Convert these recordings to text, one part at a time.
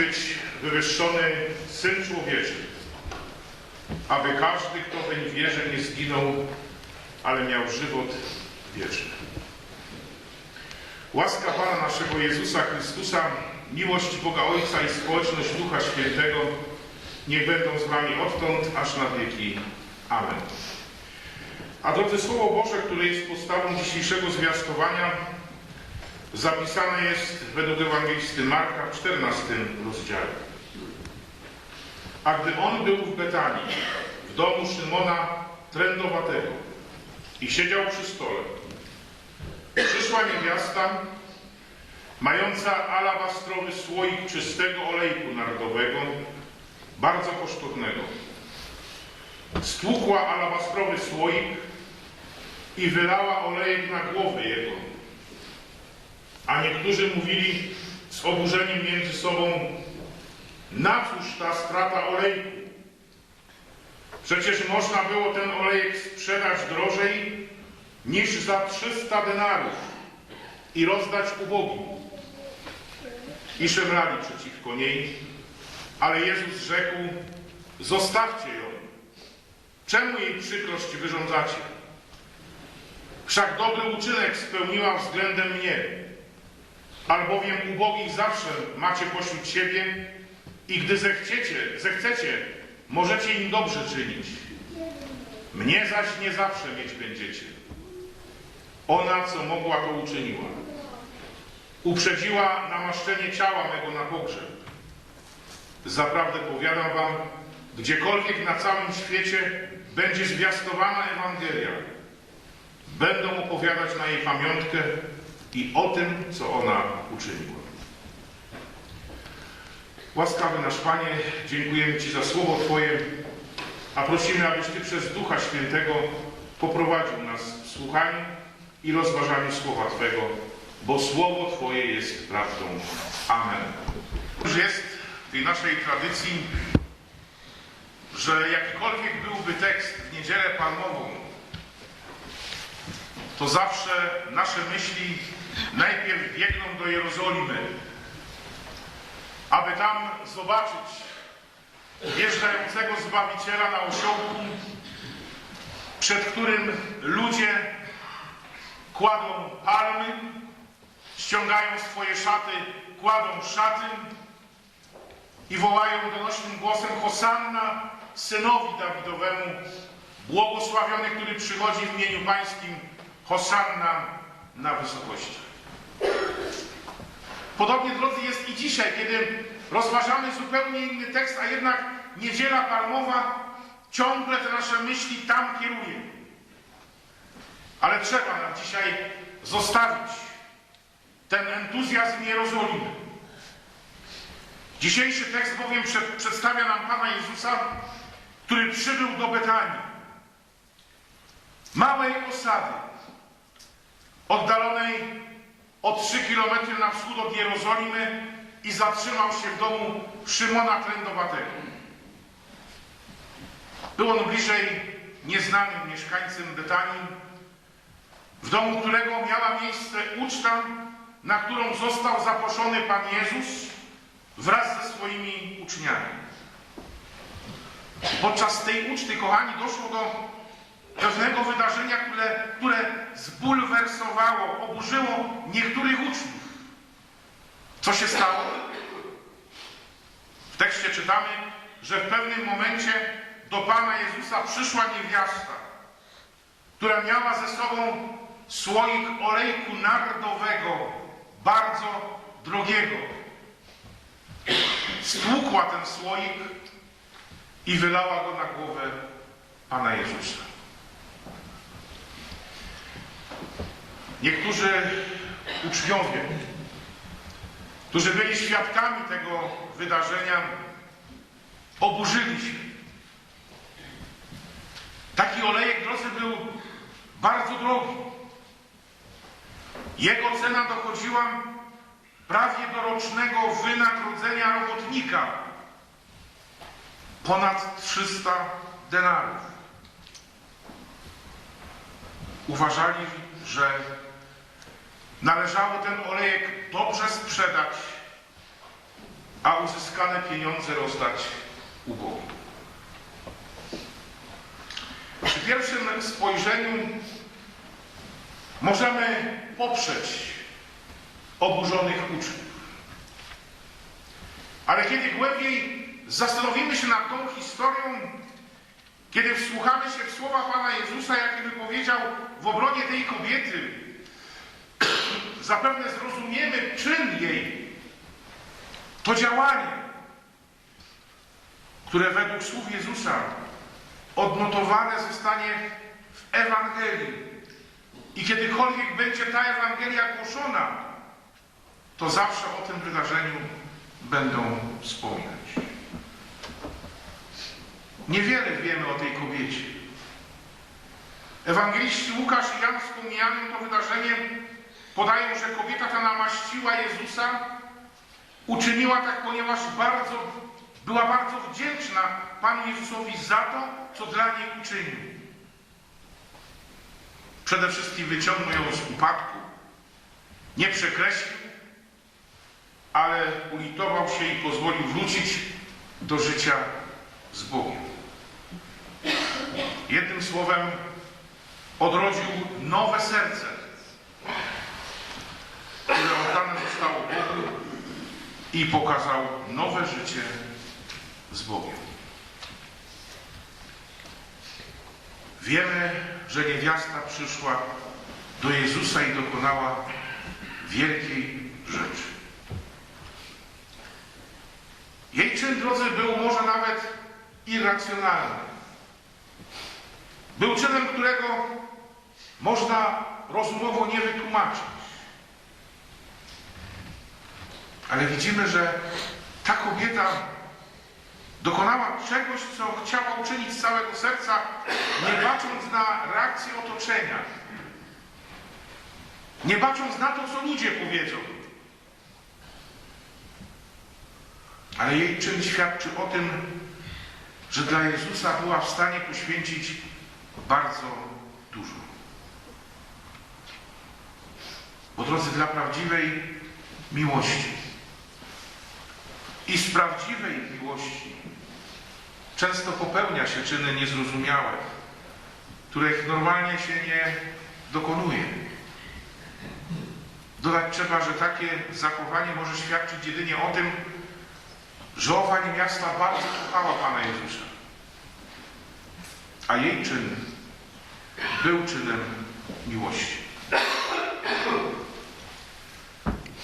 być wywyższony Syn Człowieczy, aby każdy, kto weń wierzy, nie zginął, ale miał żywot wieczny. Łaska Pana naszego Jezusa Chrystusa, miłość Boga Ojca i społeczność Ducha Świętego niech będą z Wami odtąd, aż na wieki. Amen. A drodzy, Słowo Boże, które jest podstawą dzisiejszego zwiastowania, zapisane jest według Ewangelisty Marka w 14 rozdziale. A gdy on był w Betanii, w domu Szymona Trędowatego i siedział przy stole, przyszła niewiasta, mająca alabastrowy słoik czystego olejku nardowego, bardzo kosztownego. Stłukła alabastrowy słoik i wylała olejek na głowę jego. A niektórzy mówili z oburzeniem między sobą, na cóż ta strata olejku? Przecież można było ten olejek sprzedać drożej niż za 300 denarów i rozdać ubogim. I szemrali przeciwko niej, ale Jezus rzekł, zostawcie ją. Czemu jej przykrość wyrządzacie? Wszak dobry uczynek spełniła względem mnie, albowiem ubogich zawsze macie pośród siebie i gdy zechciecie, zechcecie, możecie im dobrze czynić. Mnie zaś nie zawsze mieć będziecie. Ona, co mogła, to uczyniła. Uprzedziła namaszczenie ciała mego na pogrzeb. Zaprawdę powiadam wam, gdziekolwiek na całym świecie będzie zwiastowana Ewangelia, będą opowiadać na jej pamiątkę i o tym, co ona uczyniła. Łaskawy nasz Panie, dziękujemy Ci za słowo Twoje, a prosimy, abyś Ty przez Ducha Świętego poprowadził nas w słuchaniu i rozważaniu słowa Twego, bo słowo Twoje jest prawdą. Amen. Już jest w tej naszej tradycji, że jakikolwiek byłby tekst w niedzielę palmową, to zawsze nasze myśli najpierw biegną do Jerozolimy, aby tam zobaczyć wjeżdżającego Zbawiciela na osiołku, przed którym ludzie kładą palmy, ściągają swoje szaty, kładą szaty i wołają donośnym głosem Hosanna synowi Dawidowemu, błogosławiony, który przychodzi w imieniu Pańskim, Hosanna na wysokościach. Podobnie, drodzy, jest i dzisiaj, kiedy rozważamy zupełnie inny tekst, a jednak niedziela palmowa ciągle te nasze myśli tam kieruje. Ale trzeba nam dzisiaj zostawić ten entuzjazm Jerozolimy. Dzisiejszy tekst bowiem przed, przedstawia nam Pana Jezusa, który przybył do Betanii, małej osady, oddalonej o 3 km na wschód od Jerozolimy i zatrzymał się w domu Szymona Trędowatego. Był on bliżej nieznanym mieszkańcem Betanii, w domu którego miała miejsce uczta, na którą został zaproszony Pan Jezus wraz ze swoimi uczniami. Podczas tej uczty, kochani, doszło do pewnego wydarzenia, które, które zbulwersowało, oburzyło niektórych uczniów. Co się stało? W tekście czytamy, że w pewnym momencie do Pana Jezusa przyszła niewiasta, która miała ze sobą słoik olejku nardowego, bardzo drogiego. Stłukła ten słoik i wylała go na głowę Pana Jezusa. Niektórzy uczniowie, którzy byli świadkami tego wydarzenia, oburzyli się. Taki olejek, drodzy, był bardzo drogi. Jego cena dochodziła prawie do rocznego wynagrodzenia robotnika. Ponad 300 denarów. Uważali, że należało ten olejek dobrze sprzedać a uzyskane pieniądze rozdać ubogim. Przy pierwszym spojrzeniu możemy poprzeć oburzonych uczniów. Ale kiedy głębiej zastanowimy się nad tą historią, kiedy wsłuchamy się w słowa Pana Jezusa, jakie wypowiedział w obronie tej kobiety, zapewne zrozumiemy czyn jej, to działanie, które według słów Jezusa odnotowane zostanie w Ewangelii. I kiedykolwiek będzie ta Ewangelia głoszona, to zawsze o tym wydarzeniu będą wspominać. Niewiele wiemy o tej kobiecie. Ewangeliści Łukasz i Jan wspomnianym to wydarzeniem podają, że kobieta ta namaściła Jezusa, uczyniła tak, ponieważ bardzo, była bardzo wdzięczna Panu Jezusowi za to, co dla niej uczynił. Przede wszystkim wyciągnął ją z upadku, nie przekreślił, ale ulitował się i pozwolił wrócić do życia z Bogiem. Jednym słowem odrodził nowe serce, zostało Bogu i pokazał nowe życie z Bogiem. Wiemy, że niewiasta przyszła do Jezusa i dokonała wielkiej rzeczy. Jej czyn, drodzy, był może nawet irracjonalny. Był czynem, którego można rozumowo nie wytłumaczyć. Ale widzimy, że ta kobieta dokonała czegoś, co chciała uczynić z całego serca, nie bacząc na reakcję otoczenia. Nie bacząc na to, co ludzie powiedzą. Ale jej czyn świadczy o tym, że dla Jezusa była w stanie poświęcić bardzo dużo. Bo drodzy, dla prawdziwej miłości z prawdziwej miłości często popełnia się czyny niezrozumiałe, których normalnie się nie dokonuje. Dodać trzeba, że takie zachowanie może świadczyć jedynie o tym, że owa niewiasta bardzo kochała Pana Jezusa. A jej czyn był czynem miłości.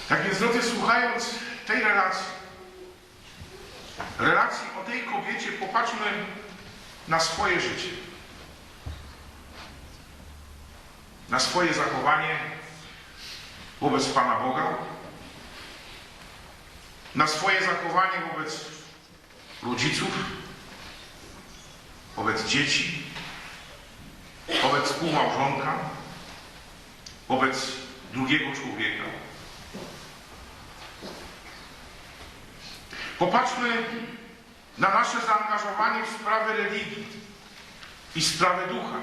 Tak więc, drodzy, słuchając tej relacji, relacji o tej kobiecie, popatrzmy na swoje życie. Na swoje zachowanie wobec Pana Boga, na swoje zachowanie wobec rodziców, wobec dzieci, wobec współmałżonka, wobec drugiego człowieka. Popatrzmy na nasze zaangażowanie w sprawy religii i sprawy ducha.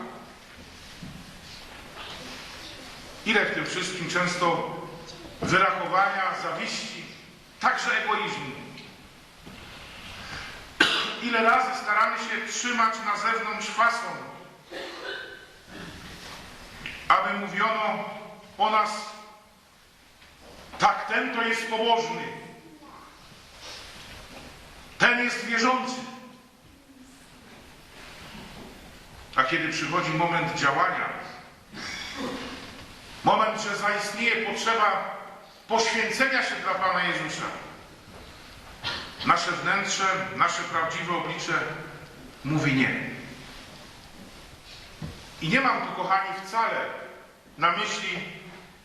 Ile w tym wszystkim często wyrachowania, zawiści, także egoizmu. Ile razy staramy się trzymać na zewnątrz fason, aby mówiono o nas, tak, ten to jest pobożny, ten jest wierzący. A kiedy przychodzi moment działania, moment, że zaistnieje potrzeba poświęcenia się dla Pana Jezusa, nasze wnętrze, nasze prawdziwe oblicze mówi nie. I nie mam tu, kochani, wcale na myśli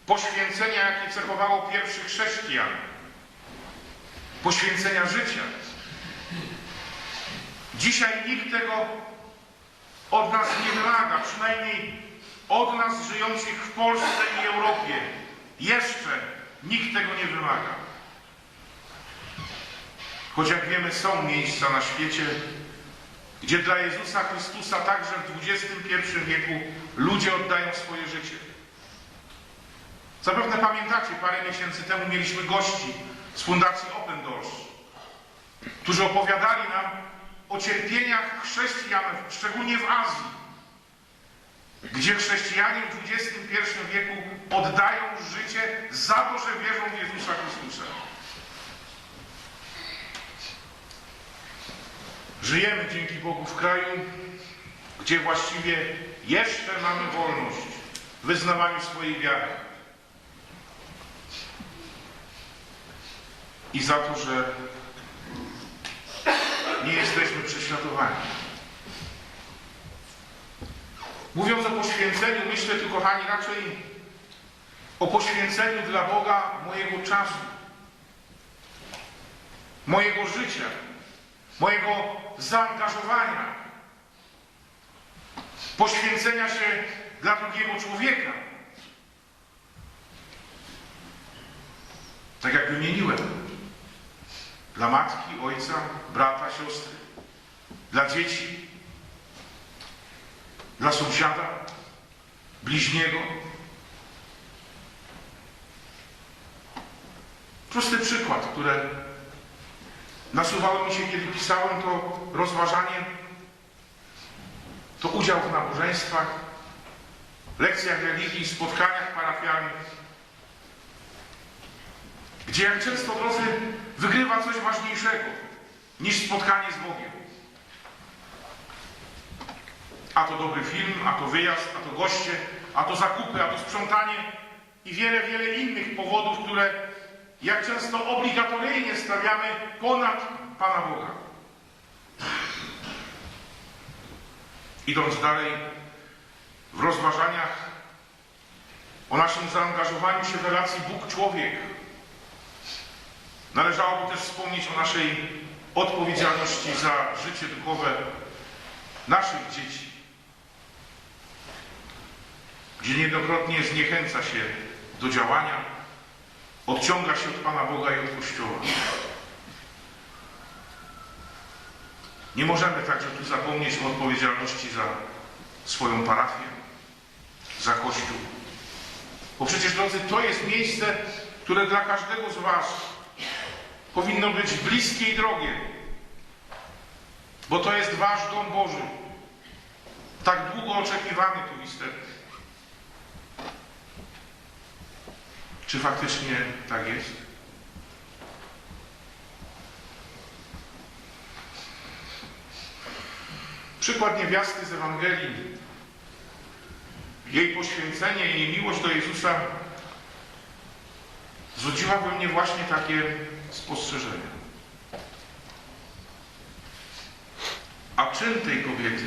poświęcenia, jakie cechowało pierwszych chrześcijan. Poświęcenia życia. Dzisiaj nikt tego od nas nie wymaga, przynajmniej od nas żyjących w Polsce i Europie. Jeszcze nikt tego nie wymaga. Choć jak wiemy, są miejsca na świecie, gdzie dla Jezusa Chrystusa także w XXI wieku ludzie oddają swoje życie. Zapewne pamiętacie, parę miesięcy temu mieliśmy gości z Fundacji Open Doors. którzy opowiadali nam o cierpieniach chrześcijan, szczególnie w Azji, gdzie chrześcijanie w XXI wieku oddają życie za to, że wierzą w Jezusa Chrystusa. Żyjemy dzięki Bogu w kraju, gdzie właściwie jeszcze mamy wolność w wyznawaniu swojej wiary. I za to, że nie jesteśmy prześladowani. Mówiąc o poświęceniu, myślę tu, kochani, raczej o poświęceniu dla Boga mojego czasu, mojego życia, mojego zaangażowania, poświęcenia się dla drugiego człowieka. Tak jak wymieniłem, dla matki, ojca, brata, siostry, dla dzieci, dla sąsiada, bliźniego. Prosty przykład, które nasuwało mi się, kiedy pisałem to rozważanie, to udział w nabożeństwach, lekcjach religii, spotkaniach parafialnych, gdzie jak często, drodzy, wygrywa coś ważniejszego niż spotkanie z Bogiem. A to dobry film, a to wyjazd, a to goście, a to zakupy, a to sprzątanie i wiele, wiele innych powodów, które jak często obligatoryjnie stawiamy ponad Pana Boga. Idąc dalej w rozważaniach o naszym zaangażowaniu się w relacji Bóg-człowiek, należałoby też wspomnieć o naszej odpowiedzialności za życie duchowe naszych dzieci, gdzie niejednokrotnie zniechęca się do działania, odciąga się od Pana Boga i od Kościoła. Nie możemy także tu zapomnieć o odpowiedzialności za swoją parafię, za Kościół. Bo przecież, drodzy, to jest miejsce, które dla każdego z Was powinno być bliskie i drogie. Bo to jest Wasz dom Boży. Tak długo oczekiwany tu istotnie. Czy faktycznie tak jest? Przykład niewiasty z Ewangelii. Jej poświęcenie, jej miłość do Jezusa zbudziła we mnie właśnie takie spostrzeżenie. A czyn tej kobiety,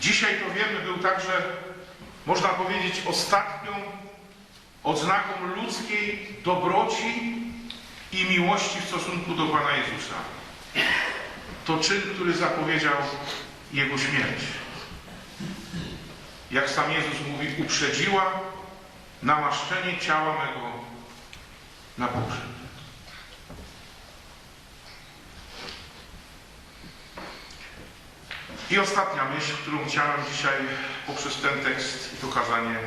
dzisiaj to wiemy, był także, można powiedzieć, ostatnią odznaką ludzkiej dobroci i miłości w stosunku do Pana Jezusa. To czyn, który zapowiedział Jego śmierć. Jak sam Jezus mówi, uprzedziła namaszczenie ciała mego na pogrzeb. I ostatnia myśl, którą chciałem dzisiaj poprzez ten tekst i to kazanie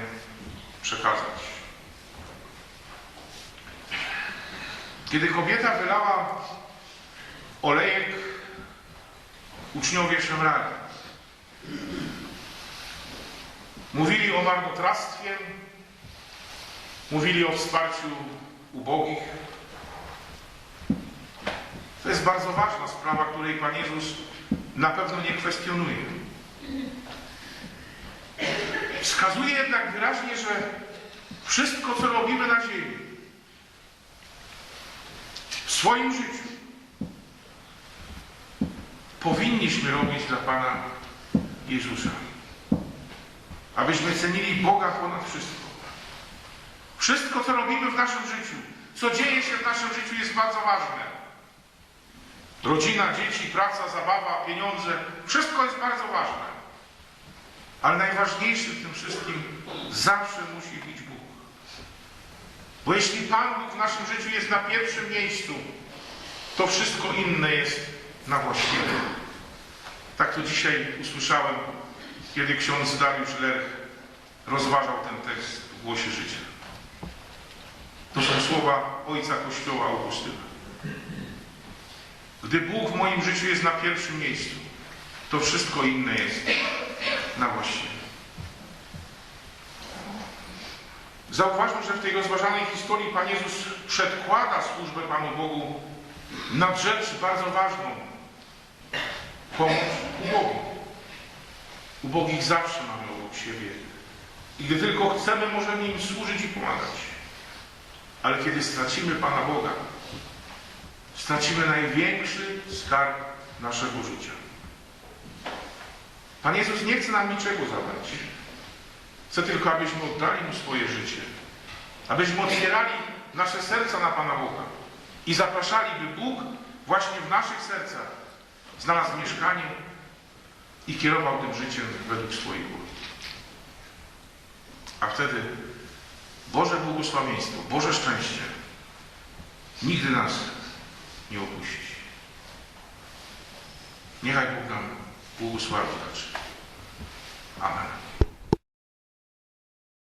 przekazać. Kiedy kobieta wylała olejek, uczniowie szemrali. Mówili o marnotrawstwie, mówili o wsparciu ubogich. To jest bardzo ważna sprawa, której Pan Jezus na pewno nie kwestionuje. Wskazuje jednak wyraźnie, że wszystko, co robimy na ziemi, w swoim życiu, powinniśmy robić dla Pana Jezusa. Abyśmy cenili Boga ponad wszystko. Wszystko, co robimy w naszym życiu, co dzieje się w naszym życiu jest bardzo ważne. Rodzina, dzieci, praca, zabawa, pieniądze, wszystko jest bardzo ważne. Ale najważniejszy w tym wszystkim zawsze musi być Bóg. Bo jeśli Pan Bóg w naszym życiu jest na pierwszym miejscu, to wszystko inne jest na właściwym. Tak to dzisiaj usłyszałem, kiedy ksiądz Dariusz Lerch rozważał ten tekst w głosie życia. To są słowa ojca Kościoła Augustyna. Gdy Bóg w moim życiu jest na pierwszym miejscu, to wszystko inne jest na właściwie. Zauważmy, że w tej rozważanej historii Pan Jezus przedkłada służbę Panu Bogu nad rzecz bardzo ważną. Pomóc ubogim. Ubogich zawsze mamy obok siebie. I gdy tylko chcemy, możemy im służyć i pomagać. Ale kiedy stracimy Pana Boga, stracimy największy skarb naszego życia. Pan Jezus nie chce nam niczego zabrać. Chce tylko, abyśmy oddali Mu swoje życie. Abyśmy otwierali nasze serca na Pana Boga. I zapraszali, by Bóg właśnie w naszych sercach znalazł mieszkanie i kierował tym życiem według swoich woli. A wtedy Boże błogosławieństwo, Boże szczęście nigdy nas nie opuści. Niechaj Bóg nam błogosławi. Amen.